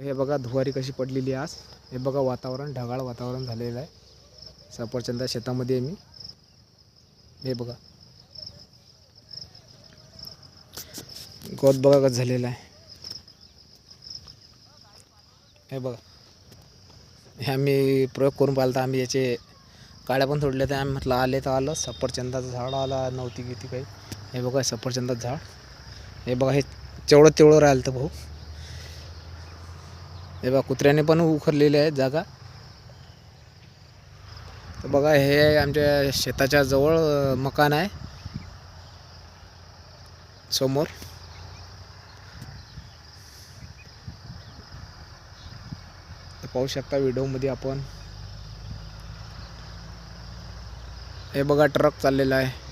हे बघा धुवारी कशी पडलेली आज. हे बघा वातावरण ढगाळ वातावरण झालेलं आहे. सफरचंदा शेतामध्ये आहे मी. हे बघा. गवत बघा कसं झालेलं आहे. हे बघा. हे आम्ही प्रयोग करून पाहिला तर आम्ही याचे काड्या पण सोडल्या तर आम्ही म्हटलं आले तर आलं. सफरचंदाचं झाड आला. नव्हती किती काही. हे बघा सफरचंदाचं झाड. हे बघा हे तेवढं तेवढं राहिलं तर भाऊ. हे बघा कुत्र्याने पण उखरलेली आहे जागा. तर बघा हे आमच्या शेताच्या जवळ मकान आहे. समोर. तर पाहू शकता व्हिडिओमध्ये आपण. हे बघा ट्रक चाललेला आहे.